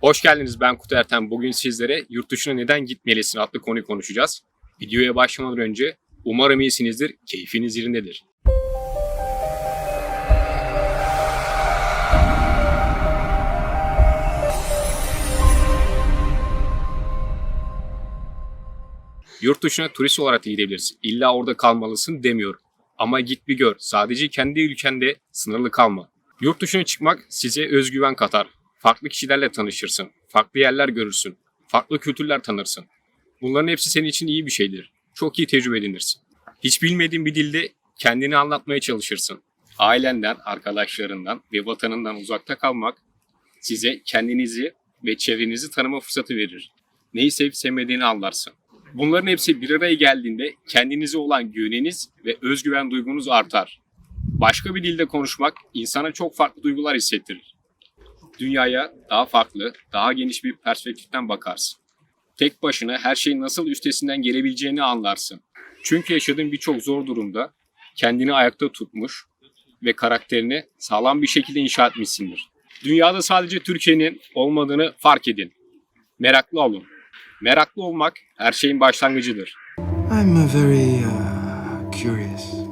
Hoş geldiniz ben Kutlu Erten. Bugün sizlere yurt dışına neden gitmelisin adlı konuyu konuşacağız. Videoya başlamadan önce umarım iyisinizdir, keyfiniz yerindedir. Yurt dışına turist olarak da gidebilirsin. İlla orada kalmalısın demiyorum. Ama git bir gör. Sadece kendi ülkende sınırlı kalma. Yurt dışına çıkmak size özgüven katar. Farklı kişilerle tanışırsın. Farklı yerler görürsün. Farklı kültürler tanırsın. Bunların hepsi senin için iyi bir şeydir. Çok iyi tecrübe edinirsin. Hiç bilmediğin bir dilde kendini anlatmaya çalışırsın. Ailenden, arkadaşlarından ve vatanından uzakta kalmak size kendinizi ve çevrenizi tanıma fırsatı verir. Neyi sevip sevmediğini anlarsın. Bunların hepsi bir araya geldiğinde kendinize olan güveniniz ve özgüven duygunuz artar. Başka bir dilde konuşmak insana çok farklı duygular hissettirir. Dünyaya daha farklı, daha geniş bir perspektiften bakarsın. Tek başına her şeyin nasıl üstesinden gelebileceğini anlarsın. Çünkü yaşadığın birçok zor durumda kendini ayakta tutmuş ve karakterini sağlam bir şekilde inşa etmişsindir. Dünyada sadece Türkiye'nin olmadığını fark edin. Meraklı olun. Meraklı olmak her şeyin başlangıcıdır. I'm a very uh, curious